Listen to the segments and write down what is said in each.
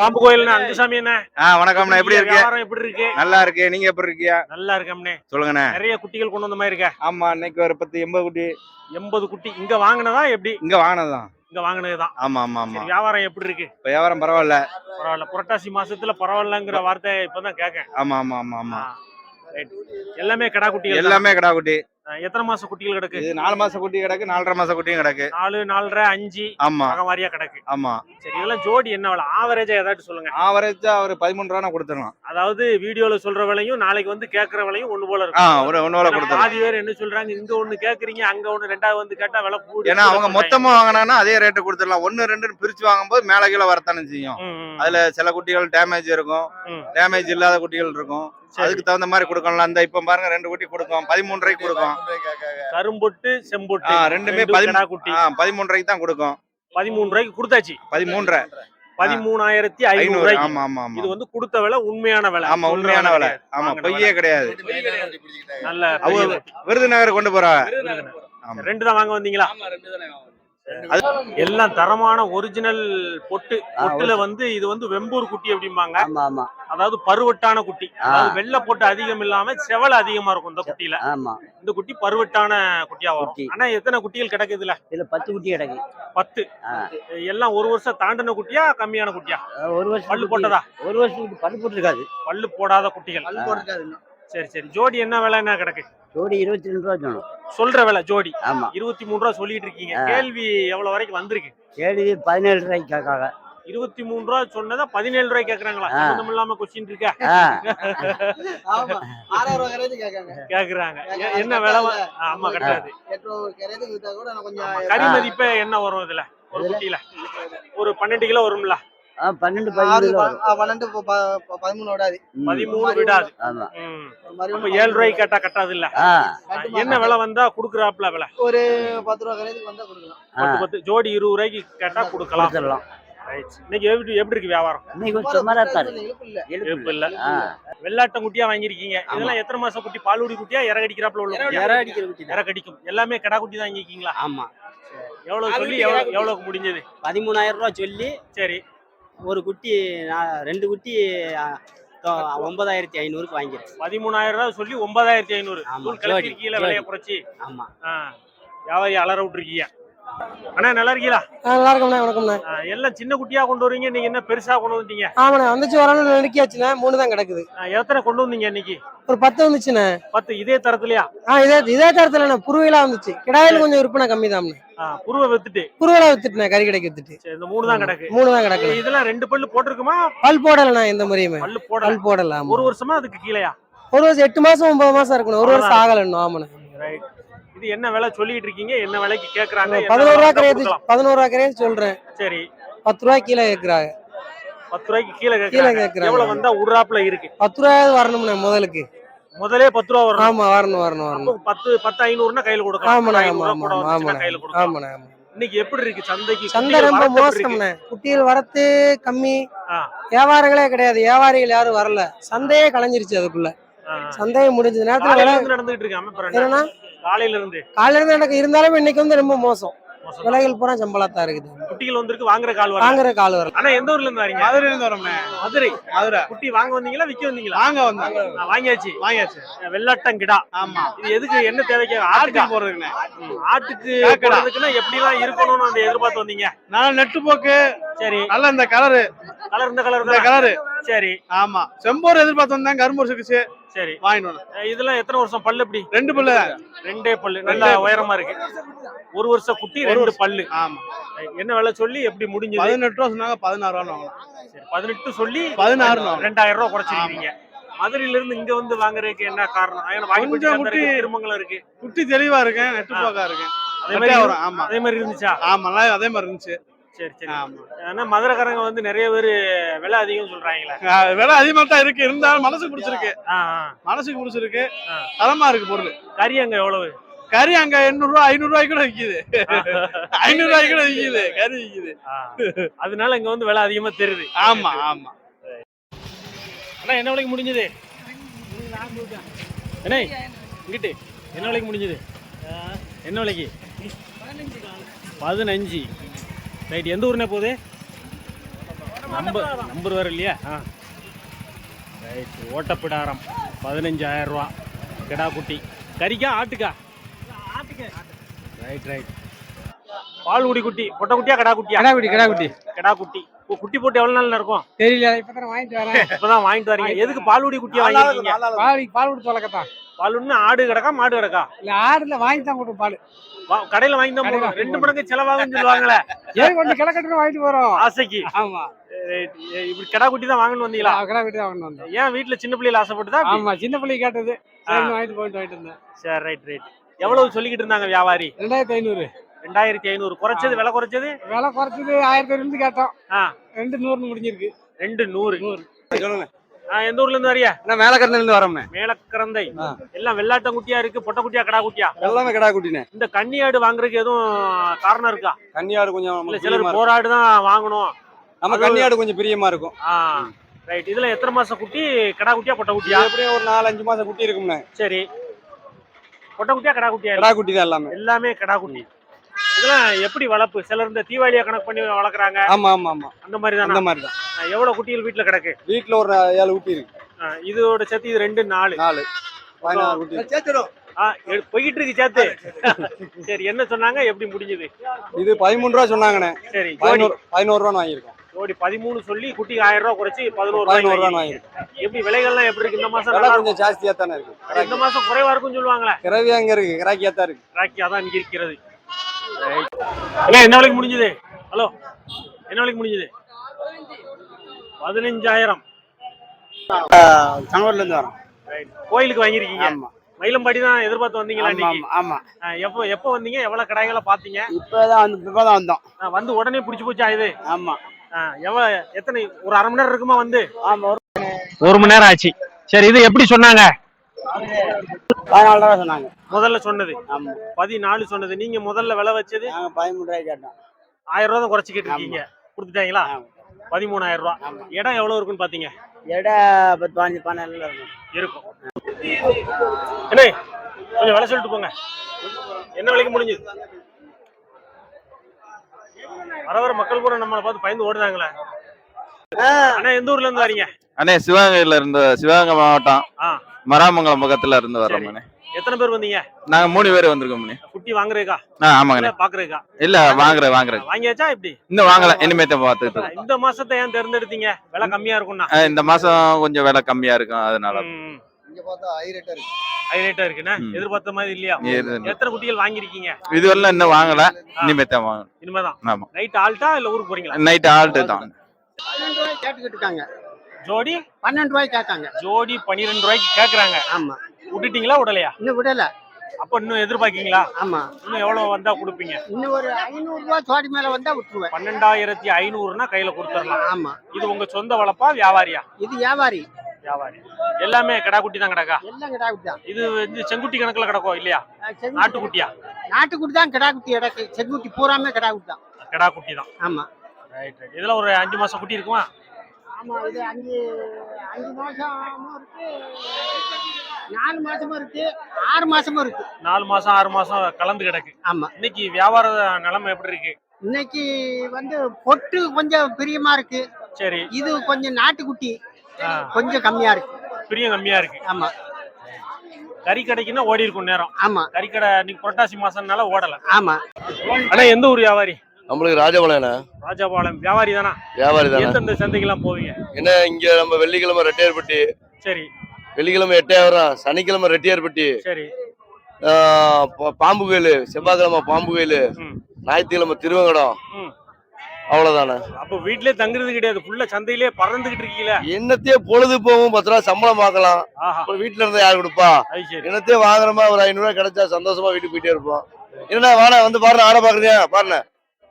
பாம்பு கோயில் அங்குசாமி என்ன? ஆ வணக்கம்ண்ணா. எப்படி இருக்கு? எப்படி இருக்கு? நல்லா இருக்கு. நீங்க எப்படி இருக்கியா நல்லா இருக்கம்னே சொல்லுங்கண்ணே. நிறைய குட்டிகள் கொண்டு வந்த மாதிரி இருக்க. ஆமா இன்னைக்கு ஒரு பத்து எண்பது குட்டி. எண்பது குட்டி. இங்க வாங்கினதா எப்படி? இங்க வாங்கினதுதான். இங்க வாங்கினதுதான். ஆமா ஆமா ஆமா. வியாபாரம் எப்படி இருக்கு? இப்ப வியாபாரம் பரவாயில்ல. பரவாயில்ல. புரட்டாசி மாசத்துல பரவாயில்லங்கிற வார்த்தை இப்பதான் கேட்கேன். ஆமா ஆமா ஆமா ஆமா. எல்லாமே கடா தான். எல்லாமே கிடா குட்டி. எத்தனை மாச குட்டிகள் கிடக்கு? இது நாலு மாச குட்டி கிடக்கு நாலரை மாச குட்டியும் கிடக்கு. நாலு நாலரை அஞ்சு ஆமா. ரகம் வாரியா கிடக்கு. ஆமா. சரி இதெல்லாம் ஜோடி என்ன விலை? ஆவரேஜா ஏதாச்சும் சொல்லுங்க. ஆவரேஜா ஒரு பதிமூணு ரூபா கொடுத்துடலாம். அதாவது வீடியோல சொல்ற விலையும் நாளைக்கு வந்து கேக்குற விலையும் ஒண்ணு போல இருக்கும். ஒரு வேலை ஏன்னா கொடுத்துடலாம். பாதி பேர் என்ன சொல்றாங்க இங்க ஒண்ணு கேக்குறீங்க அங்க ஒண்ணு ரெண்டாவது வந்து கேட்டா விலை கூடி ஏன்னா அவங்க மொத்தமா வாங்கினாங்கன்னா அதே ரேட்டு கொடுத்துடலாம். ஒன்னு ரெண்டுன்னு பிரிச்சு வாங்கும்போது மேல கீழே வரத்தானே செய்யும். அதுல சில குட்டிகள் டேமேஜ் இருக்கும். டேமேஜ் இல்லாத குட்டிகள் இருக்கும். அதுக்கு தகுந்த மாதிரி கொடுக்கலாம் அந்த இப்ப பாருங்க ரெண்டு குட்டி கொடுக்கும். பதிமூணு ரூபாய்க்கு கொடுக்கும். கரும்பொட்டு செம்பொட்டு ஆ, ரெண்டுமே குட்டி. பதிமூணு ரூபாய்க்கு தான் கொடுக்கும். பதிமூணு ரூபாய்க்கு கொடுத்தாச்சு. பதிமூன்றரை. பதிமூணாயிரத்தி ஐநூறு. ஆமா ஆமா ஆமா. இது வந்து கொடுத்த விலை உண்மையான விலை. ஆமா உண்மையான விலை. ஆமா பொய்யே கிடையாது. நல்ல. விருதுநகர் கொண்டு ஆமா. ரெண்டு தான் வாங்க வந்தீங்களா? எல்லாம் தரமான ஒரிஜினல் பொட்டு பொட்டுல வந்து இது வந்து வெம்பூர் குட்டி அப்படிம்பாங்க. ஆமா ஆமா. அதாவது பருவட்டான குட்டி. அதாவது வெள்ளை பொட்டு அதிகம் இல்லாம செவல் அதிகமா இருக்கும் இந்த குட்டியில. ஆமா. இந்த குட்டி பருவட்டான குட்டியா வரும். ஆனா எத்தனை குட்டிகள் கிடக்கு இதுல இதுல பத்து குட்டி கிடக்கு. பத்து. எல்லாம் ஒரு வருஷம் தாண்டின குட்டியா கம்மியான குட்டியா? ஒரு வருஷம் பல்லு போட்டதா? ஒரு வருஷத்துக்கு பல்லு போட்டிருக்காது. பல்லு போடாத குட்டிகள். சரி சரி. ஜோடி என்ன விலை என்ன கிடக்கு ஜோடி இருபத்தி ரெண்டு ரூபா சொன்னோம். சொல்ற விலை ஜோடி. ஆமா. இருபத்தி மூணு ரூபா சொல்லிட்டு இருக்கீங்க. கேள்வி எவ்வளவு வரைக்கும் வந்திருக்கு? கேடி பதினேழு ரூபாய்க்கு கேட்காங்க. இருபத்தி மூணு ரூபா சொன்னதா பதினேழு ரூபாய் கேக்குறாங்களா. சம்பந்தம் இல்லாம கொஸ்டின் இருக்கா? கேக்குறாங்க என்ன விலை ஆமா கட்டாது எட்டு ரூபா கரையாது வித்தா கூட நான் கொஞ்சம் கறி மதிப்பு என்ன வரும் இதுல? ஒரு குட்டியில. ஒரு பன்னெண்டு கிலோ வரும்ல? பன்னெண்டு பதிமூணு பன்னெண்டு விடாது பதிமூணு விடாது. ஆமா. ஏழு ரூபாய்க்கு கேட்டா கட்டாது இல்ல. என்ன விலை வந்தா குடுக்குறாப்ல விலை? ஒரு பத்து ரூபா கரையாதுக்கு வந்தா கொடுக்கலாம். ஆ. பத்து பத்து ஜோடி இருபது ரூபாய்க்கு கேட்டா கொடுக்கலாம். Right. இன்னைக்கு எப்படி எப்படி இருக்கு வியாபாரம். இழுப்பு இல்ல. வெள்ளாட்டம் குட்டியா வாங்கிருக்கீங்க இதெல்லாம் எத்தனை மாசம் குட்டி? பாலுடி குட்டியா இறகடிக்கிறாப்ல உள்ள குட்டியா? இறை அடிக்கிற குட்டி தான். இறக்கடிக்கும் எல்லாமே கடா குட்டி தான் வாங்கிருக்கீங்களா ஆமா. எவ்வளவு சொல்லி எவ்வளவு எவ்வளவுக்கு முடிஞ்சது? பதிமூணாயிரம் ரூபா சொல்லி சரி. ஒரு குட்டி ரெண்டு குட்டி ஒன்பதாயிரத்தி ஐநூறுக்கு வாங்கிருக்கேன் பதிமூணாயிரம் ரூபாய் சொல்லி ஒன்பதாயிரத்தி ஐநூறு கலக்கிருக்கீங்களா விலையை. குறைச்சி ஆமா. வியாபாரி அலற விட்டுருக்கீங்க அண்ணா நல்லா இருக்கீங்களா? நல்லா இருக்கோம்ண்ணே வணக்கம்ண்ணே. எல்லாம் சின்ன குட்டியா கொண்டு வரீங்க நீங்க என்ன பெருசா கொண்டு வந்துட்டீங்க? ஆமாண்ணே வந்துச்சு வரணும் நெருக்கியாச்சுண்ணே மூணு தான் கிடக்குது. எத்தனை கொண்டு வந்தீங்க இன்னைக்கு? ஒரு பத்து வந்துச்சுண்ணே. பத்து இதே தரத்துலயா? ஆ இதே இதே தரத்துலண்ணே புருவிலா வந்துச்சு. கிடாயில கொஞ்சம் விற்பனை கம்மி ஆ, புருவ வித்துட்டு? புருவிலா வித்துட்டுண்ணே கறி கடைக்கு வித்துட்டு. இந்த மூணு தான் கிடக்கு. மூணு தான் கிடக்கு இதெல்லாம் ரெண்டு பல்லு போட்டிருக்குமா? பல் போடலண்ணா எந்த முறையுமே. பல்லு போடல. பல் போடல ஆமா ஒரு வருஷமா அதுக்கு கீழயா? ஒரு வருஷம் எட்டு மாசம் ஒன்பது மாசம் இருக்கணும். ஒரு வருஷம் ஆகல இன்னும் ஆமாண்ணே. ரைட் இது என்ன விலை சொல்லிட்டு இருக்கீங்க? என்ன விலைக்கு கேக்குறாங்க? பதினோரு ரூபா கிடையாது? பதினோரு ரூபா கிடையாது சொல்றேன். சரி. பத்து ரூபாய் கீழே கேக்குறாங்க. பத்து ரூபாய்க்கு கீழே கீழே கேக்குறாங்க. எவ்வளவு வந்தா உடுறாப்புல இருக்கு? பத்து ரூபாயாவது வரணும்ண்ணே முதலுக்கு. முதலே பத்து ரூபா வரும் ஆமா வரணும் வரணும் வரணும். பத்து பத்து ஐநூறுனா கையில கொடுக்கலாம். ஆமாண்ணே ஆமா ஆமா கையில கொடுக்கலாம். ஆமாண்ணே ஆமா இன்னைக்கு எப்படி இருக்கு சந்தைக்கு? சந்தை ரொம்ப? மோசம்ண்ணே. குட்டிகள் வரத்து கம்மி. வியாபாரங்களே கிடையாது. வியாபாரிகள் யாரும் வரல. சந்தையே கலைஞ்சிருச்சு அதுக்குள்ள. சந்தையே முடிஞ்சது நேரத்துல நடந்துகிட்டு இருக்கு அமைப்பு ரெண்டு. என்னன்னா காலையில இருந்து காலையில இருந்து எனக்கு இருந்தாலும் இன்னைக்கு வந்து ரொம்ப மோசம். விலைகள் பூரா சம்பளத்தா இருக்குது. குட்டிகள் வந்திருக்கு வாங்குற கால் வர வாங்குற கால் வரல. ஆனா எந்த ஊர்ல இருந்து வரீங்க? மதுரையில இருந்து வரோம்ண்ணே. மதுரை. மதுரை. குட்டி வாங்க வந்தீங்களா விக்க வந்தீங்களா? வாங்க வந்தோம். ஆ, வாங்கியாச்சு. வாங்கியாச்சு. வெள்ளாட்டம் கிடா ஆமா. இது எதுக்கு என்ன தேவைக்கு? ஆட்டுக்கா ம், ஆட்டுக்கு கேக்கடா. போடுறதுக்குன்னா எப்படி எல்லாம் இருக்கணும்னு அந்த எதிர்பார்த்து வந்தீங்க? நான் நெட்டு போக்கு. சரி. நல்ல இந்த கலரு. கலர் இந்த கலர் இந்த கலரு. சரி. ஆமா. செம்போர் எதிர்பார்த்து வந்தேன் கரும்பூர் சிக்கிச்சு. சரி. வாங்கிட்டு இதெல்லாம் எத்தனை வருஷம்? பல்லு எப்படி? ரெண்டு பல்லு. ரெண்டே பல்லு. நல்லா உயரமா இருக்கு. ஒரு வருஷம் குட்டி ரெண்டு பல்லு. ஆமா. என்ன விலை சொல்லி எப்படி முடிஞ்சது? பதினெட்டு ரூபா சொன்னாங்க பதினாறு ரூபா சரி, பதினெட்டு சொல்லி பதினாறு. ரெண்டாயிரம் ரூபாய் குறைச்சிருக்கீங்க. மதுரையில இருந்து இங்க வந்து வாங்குறதுக்கு என்ன காரணம்? கொஞ்சம் குட்டி திருமங்கலம் இருக்கு. குட்டி தெளிவா இருக்கேன் நெட்டு ஆ. போக்கா இருக்கேன் அதே மாதிரி ஆமா. அதே மாதிரி இருந்துச்சா? ஆமா அதே மாதிரி இருந்துச்சு. சரி சரி. ஆமா. ஆனா மதுரைக்காரங்க வந்து நிறைய பேர் விலை அதிகம் சொல்றாங்களே. விலை அதிகமா தான் இருக்கு. இருந்தாலும் மனசுக்கு பிடிச்சிருக்கு. ஆ, ஆ. மனசுக்கு பிடிச்சிருக்கு. தரமா இருக்கு பொருள். கறி அங்க எவ்வளவு? கறி அங்க எண்ணூறு ரூபா ஐநூறு ரூபாய்க்கு கூட விக்குது. ஐநூறு ரூபாய்க்கு கூட விக்குது. கறி விக்குது. ஆ. அதனால இங்க வந்து விலை அதிகமா தெரியுது. ஆமா ஆமா. அண்ணா என்ன விலைக்கு முடிஞ்சது? என்ன இங்கிட்டு. என்ன விலைக்கு முடிஞ்சது? என்ன விலைக்கு? பதினஞ்சு. ரைட் எந்த ஊர்னே போகுது? நம்பர் நம்பர் வர இல்லையா ஆ. ரைட் ஓட்டப்பிடாரம். பதினஞ்சாயிரம் ரூபா கிடா குட்டி கறிக்கா ஆட்டுக்கா? ரைட் ரைட் பால்குடி குட்டி பொட்டை குட்டியா கடா குட்டியா கடா குட்டி கடா குட்டி கிடா குட்டி குட்டி போட்டு எவ்வளவு நாள் இருக்கும் தெரியல இப்பதான் வாங்கிட்டு வரேன். இப்பதான் வாங்கிட்டு வரீங்க. எதுக்கு பால்குடி குட்டியா வாங்கிருக்கீங்க பால் பால் கொடுத்து வளர்க்கத்தான் பாலுன்னு ஆடு கிடக்கா மாடு கிடக்கா? இல்ல ஆடுல வாங்கி தான் கொடுக்கும் பால். வா- கடையில வாங்கி தான் போடுவோம். ரெண்டு மடங்கு செலவாகும்னு சொல்லுவாங்களே. ஏன் கிழக்கட்டு வாங்கிட்டு போறோம். ஆசைக்கு. ஆமா. இப்படி கிடா குட்டி தான் வாங்கணும் வந்தீங்களா? கடா குட்டி தான் வாங்கிட்டு வந்தோம் ஏன் வீட்டுல சின்ன பிள்ளைல ஆசைப்பட்டுதா இப்படி? ஆமா சின்ன பிள்ளை கேட்டது. சரி வாங்கிட்டு போயிட்டு வாங்கிட்டு வந்தேன். சரி ரைட் ரைட் எவ்வளவு சொல்லிக்கிட்டு இருந்தாங்க வியாபாரி? ரெண்டாயிரத்தி ஐநூறு. ரெண்டாயிரத்தி ஐநூறு. குறைச்சது விலை குறைச்சது? விலை குறைச்சது ஆயிரத்தி இருந்து கேட்டோம். ரெண்டு நூறுன்னு முடிஞ்சிருக்கு. ரெண்டு நூறு. நூறு. ஆ, எந்த ஊர்ல இருந்து வரியா? நான் மேலக்கரத்துல இருந்து வரோமே மேலக்கரந்தை. எல்லாம் வெள்ளாட்டம் குட்டியா இருக்கு பொட்டை குட்டியா கடா குட்டியா? எல்லாமே கிடா குட்டினே இந்த கன்னியாடு வாங்குறதுக்கு எதுவும் காரணம் இருக்கா? கன்னியாடு கொஞ்சம் சிலர். போராடு தான் வாங்கணும். நம்ம கன்னியாடு கொஞ்சம் பிரியமா இருக்கும். ரைட் இதுல எத்தனை மாசம் குட்டி? கடா குட்டியா பொட்டை குட்டியா? எப்படியும் ஒரு நாலு அஞ்சு மாசம் குட்டி இருக்கும்ண்ணே. சரி. பொட்டை குட்டியா கடா குட்டியா? கிடா குட்டி தான் எல்லாமே. எல்லாமே கடா குட்டி. இதெல்லாம் எப்படி வளர்ப்பு சிலர் இந்த தீபாவளியா கணக்கு பண்ணி வளர்க்குறாங்க. ஆமா ஆமா ஆமா. அந்த மாதிரி அந்த தானே மாதிரி தான் எவ்வளவு குட்டிகள் வீட்டுல கிடக்கு? வீட்டுல ஒரு ஏழு குட்டி இருக்கு. ஆ, இதோட சேர்த்து இது ரெண்டு நாலு. நாலு. பதினாறு குட்டி. இருக்கு. சேர்த்து. சரி என்ன சொன்னாங்க? எப்படி முடிஞ்சது? இது பதிமூணு ரூபா சொன்னாங்கண்ணே. சரி பதினோரு பதினோரு ரூபா வாங்கியிருக்கோம் ஜோடி பதிமூணு சொல்லி குட்டிக்கு ஆயிரம் ரூபாய் குறைச்சு பதினோரு பதினோரு ரூபாய் ரூபா வாங்கி- வாங்கியிருக்கோம் எப்படி விலைகள்லாம் எப்படி இருக்கு? இந்த மாசம் கொஞ்சம் ஜாஸ்தியா தானே இருக்கு. இந்த மாசம் குறைவா இருக்கும்னு சொல்லுவாங்களே. கிரவி அங்க இருக்கு? கிராக்கியா தான் இருக்கு. ராக்கியா தான் இங்க இருக்கிறது. என்ன விலைக்கு முடிஞ்சது? ஹலோ என்ன விலைக்கு முடிஞ்சது? பதினஞ்சாயிரம். சங்கூர்ல இருந்து வரோம். கோயிலுக்கு வாங்கியிருக்கீங்க? ஆமா. மயிலம்பாடி தான் எதிர்பார்த்து வந்தீங்களா ஆமா இன்னைக்கு? ஆமா எப்போ எப்போ வந்தீங்க? எவ்வளவு கடைகளை பாத்தீங்க இப்பதான் வந்து இப்பதான் வந்தோம். வந்து உடனே பிடிச்சு போச்சா இது? ஆமா. எவ்வளவு எத்தனை ஒரு அரை மணி நேரம் இருக்குமா வந்து? ஆமா ஒரு மணி நேரம் ஆச்சு. சரி இது எப்படி சொன்னாங்க? பதினாலு ரூபா சொன்னாங்க. முதல்ல சொன்னது. பதினாலு சொன்னது. நீங்க முதல்ல விலை வச்சது? நாங்க பதிமூணு ரூபாய் கேட்டோம். ஆயிரம் ரூபா தான் குறைச்சிக்கிட்டு இருக்கீங்க. கொடுத்துட்டாங்களா. பதிமூணாயிரம் ரூபா. இடம் எவ்வளவு இருக்குன்னு பாத்தீங்க? எடை பத்து பதினஞ்சு பன்னெண்டுல இருக்கும். இருக்கும். என்ன கொஞ்சம் விலை சொல்லிட்டு போங்க. என்ன விலைக்கு முடிஞ்சது? வர வர மக்கள் கூட நம்மளை பார்த்து பயந்து ஓடுதாங்களே அண்ணா எந்த ஊர்ல இருந்து வரீங்க? அண்ணே சிவகங்கையில இருந்து சிவகங்கை மாவட்டம். ஆ. மராமங்கலம் பக்கத்துல இருந்து வர்றோம் எத்தனை பேர் வந்தீங்க? நாங்க மூணு பேர் வந்திருக்கோம் மணி குட்டி வாங்குறதுக்கா? ஆ ஆமாங்கண்ணே. இல்ல பாக்குறதுக்கா? இல்ல வாங்குற வாங்குறது வாங்கியாச்சா இப்படி இன்னும் வாங்கல இனிமேத்த பார்த்துட்டு இருக்கோம். இந்த மாசத்தை ஏன் தேர்ந்தெடுத்தீங்க? விலை கம்மியா இருக்கும்னா? இந்த மாசம் கொஞ்சம் விலை கம்மியா இருக்கும் அதனால. இங்க பார்த்தா ஹை ரேட்டா இருக்கு. ஹைலைட்டா இருக்குண்ணே ம். எதிர்பார்த்த மாதிரி இல்லையா? எத்தனை குட்டிகள் வாங்கிருக்கீங்க இதுவரையிலும் இன்னும் வாங்கல இனிமேத்த வாங்கணும். இனிமேதான் ஆமா. நைட் ஆல்ட்டா இல்ல ஊருக்கு போறீங்களா? நைட் ஆல்ட்டு தான். கேட்டுக்கிட்டு இருக்காங்க. ஜோடி? பன்னெண்டு ரூபாய் கேட்காங்க ஜோடி பன்னிரெண்டு ரூபாய்க்கு கேக்குறாங்க. ஆமா. விட்டுட்டீங்களா விடலையா? இன்னும் விடல. அப்ப இன்னும் எதிர்பார்க்கீங்களா? ஆமா. இன்னும் எவ்வளவு வந்தா கொடுப்பீங்க? இன்னும் ஒரு ஐநூறு ரூபாய் சோடி மேல வந்தா விட்டுருவேன். பன்னெண்டாயிரத்தி ஐநூறுனா கையில கொடுத்துடலாம். ஆமா. இது உங்க சொந்த வளப்பா வியாபாரியா? இது வியாபாரி. வியாபாரி. எல்லாமே கடா குட்டி தான் கிடக்கா? எல்லாம் கிடாக்குட்டி தான். இது வந்து செங்குட்டி கணக்குல கிடக்கும் இல்லையா? நாட்டுக்குட்டியா? நாட்டுக்குட்டி தான் கிடாக்குட்டி இடக்கு செங்குட்டி பூராமே கிடாக்குட்டி தான். கடா குட்டி தான். ஆமா. ரைட் ரைட் இதுல ஒரு அஞ்சு மாசம் குட்டி இருக்குமா? ஆமா இது அஞ்சு அஞ்சு மாசமும் இருக்கு. நாலு மாசமும் இருக்கு. ஆறு மாசமும் இருக்கு. நாலு மாசம் ஆறு மாசம் கலந்து கிடக்கு. ஆமா. இன்னைக்கு வியாபார நிலைமை எப்படி இருக்கு? இன்னைக்கு வந்து பொட்டு கொஞ்சம் பிரியமா இருக்கு. சரி. இது கொஞ்சம் நாட்டுக்குட்டி. கொஞ்சம் கம்மியா இருக்கு. பிரியம் கம்மியா இருக்கு. ஆமா. கறி கடைக்குன்னா ஓடி இருக்கும் நேரம். ஆமா. கறிக்கடை இன்னைக்கு புரட்டாசி மாசம்னால ஓடல. ஆமா. ஆனா எந்த ஊர் வியாபாரி? நம்மளுக்கு ராஜபாளையண்ணா ராஜபாளையம். வியாபாரி தானா? வியாபாரி தானே? எந்தெந்த சந்தைக்கெல்லாம் போவீங்க? என்ன இங்க நம்ம வெள்ளிக்கிழமை ரெட்டியார்பட்டி. சரி. வெள்ளிக்கிழமை எட்டையாவரம் சனிக்கிழமை ரெட்டியார்பட்டி. சரி. பாம்பு கோயில் செவ்வாய்க்கிழமை பாம்பு கோயில் ஞாயிற்றுக்கிழமை திருவங்கடம். அவ்வளவுதானே? அப்ப வீட்லயே தங்குறது கிடையாது. ஃபுல்லா சந்தையிலே பறந்துகிட்டு இருக்கீங்களே? என்னத்தையே பொழுது போகும் பத்து ரூபா சம்பளம் பார்க்கலாம். அப்புறம் வீட்டுல இருந்தா யார் கொடுப்பா? என்னத்தையே வாங்குறோமா ஒரு ஐநூறு ரூபாய் கிடைச்சா சந்தோஷமா வீட்டுக்கு போயிட்டே இருப்போம். என்னடா வாடா வந்து பாருண்ணா ஆட பாக்குறீங்க பாருண்ண.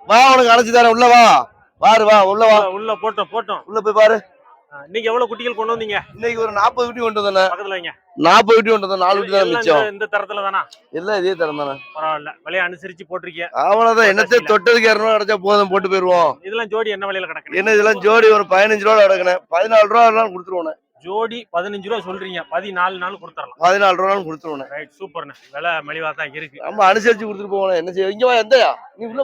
வா உனக்கு அழைச்சி தரேன். உள்ள வா. வாரு வா உள்ள வா. உள்ள- போட்டோம் போட்டோம். உள்ள போய் பாரு. இன்னைக்கு எவ்வளவு குட்டிகள் கொண்டு வந்தீங்க? இன்னைக்கு ஒரு நாற்பது குட்டி கொண்டு வந்தேன் பக்கத்துல வைங்க. நாற்பது குட்டி கொண்டு வந்தேன். நாலு குட்டி தான் மிச்சம். இந்த- தரத்துல தானா? எல்லாம் இதே தரம் தானே. பரவாயில்ல. விலையை அனுசரிச்சு போட்டிருக்கீங்க. அவ்வளவுதான். என்னத்தையே தொட்டதுக்கு இரநூறுவா கிடைச்சா போதும் போட்டு போயிருவோம் இதெல்லாம் ஜோடி என்ன விலையில கிடக்கு என்ன இதெல்லாம் ஜோடி ஒரு பதினஞ்சு ரூபா கிடக்குனேன் பதினாலு ரூபா வேணாலும் கொடுத்துருவோண்ணே ஜோடி பதினஞ்சு ரூபா சொல்றீங்க. பதினாலு நாள் கொடுத்துடலாம் பதினாலு ரூபான்னு கொடுத்துருவோண்ணே. ரைட் சூப்பர்ண்ணே விலை மலிவா தான் இருக்கு. நம்ம அனுசரிச்சு கொடுத்துட்டு போவோம் என்ன செய்ய இங்க எந்தயா நீ உள்ள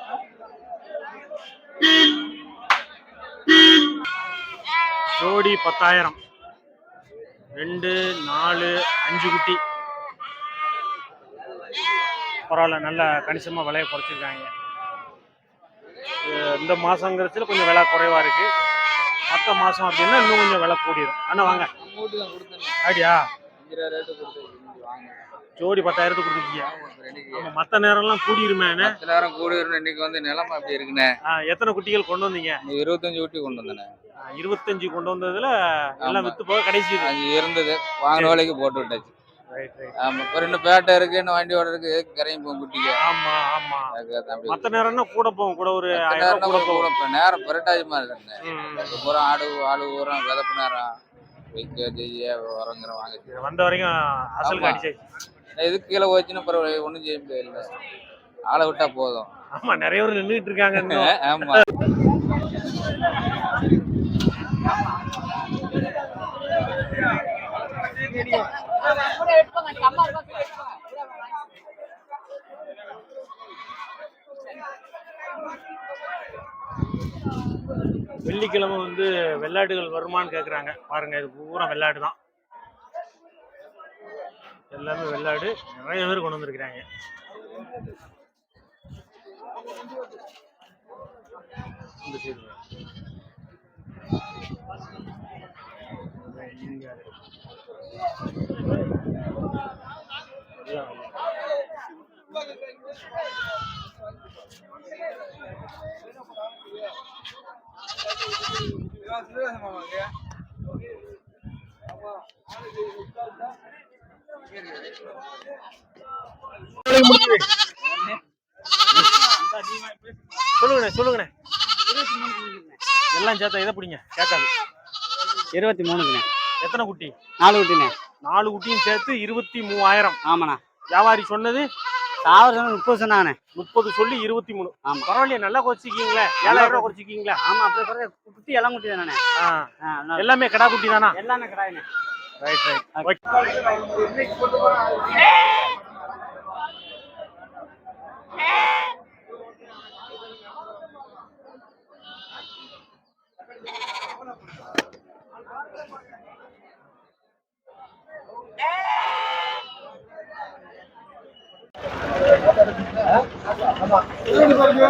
ஜோடி பத்தாயிரம். ரெண்டு நாலு அஞ்சு குட்டி. பரவாயில்ல நல்ல கணிசமாக விலையை குறைச்சிருக்காங்க. இந்த மாதங்கிறதுல கொஞ்சம் விலை குறைவா இருக்கு. மற்ற மாதம் அப்படின்னா இன்னும் கொஞ்சம் விலை கூடிடும் அண்ணா வாங்க. அப்படியா ஜோடி பத்தாயிரத்துக்கு கொடுத்துருக்கீங்க. மற்ற நேரம்லாம் கூடிருமே? நேரம் கூடி இன்னைக்கு வந்து நிலைமை அப்படி இருக்குண்ணே. எத்தனை குட்டிகள் கொண்டு வந்தீங்க? இருபத்தஞ்சு ஊட்டி கொண்டு வந்தேனே ஆ, இருபத்தஞ்சு கொண்டு வந்ததுல எல்லாம். வித்து போக கடைசி. அது இருந்தது. வாங்கின வேலைக்கு போட்டு விட்டாச்சு. ஆமா. இப்போ ரெண்டு பேட்டை இருக்கு இன்னும் வண்டியோட இருக்கு கரையும் போகும் குட்டிக்கு? ஆமா ஆமா. மத்த நேரம்னா கூட போகும் கூட ஒரு நேரம் கூட நேரம் பெரட்டாஜமா. இப்போ பூரா ஆடு ஆடு விதப்பு நேரம். வைக்க செய்ய உரங்கிற வாங்க வந்த வரைக்கும். அடிச்சாச்சு இதுக்கு கீழே போச்சுன்னா பரவாயில்ல ஒன்றும் செய்ய முடியாது ஆளை விட்டா போதும். ஆமா நிறைய பேர் நின்றுட்டு இருக்காங்க. ஆமா. வெள்ளிக்கிழமை வந்து வெள்ளாட்டுகள் வருமான்னு கேக்குறாங்க. பாருங்க இது பூரா வெள்ளாடு தான். எல்லாமே வெள்ளாடு. நிறைய பேர் கொண்டு வந்திருக்கிறாங்க. இந்த சைடு சொல்லுங்கண்ணே சொல்லுங்கண்ணே. எல்லாம் சேர்த்தா இதை பிடிங்க. கேட்காது. இருபத்தி மூணுக்குண்ணே எத்தனை குட்டி? நாலு குட்டிண்ணே நாலு குட்டியும் சேர்த்து இருபத்தி மூவாயிரம். ஆமாண்ணா. வியாபாரி சொன்னது? சாவர் சொன்ன முப்பது சொன்னாங்கண்ணே முப்பது சொல்லி இருபத்தி மூணு. ஆமா. பரவாயில்லையே நல்லா குறைச்சிக்கீங்களே ஏழாயிரம் ரூபாய் குறைச்சிக்கீங்களா ஆமா அப்படியே குறைய குட்டி எல்லாம் குட்டி தானே. ஆ. எல்லாமே கடா குட்டி தானா? எல்லாமே கடாயிண்ணே ரைட் ரைட் ஒன்பது.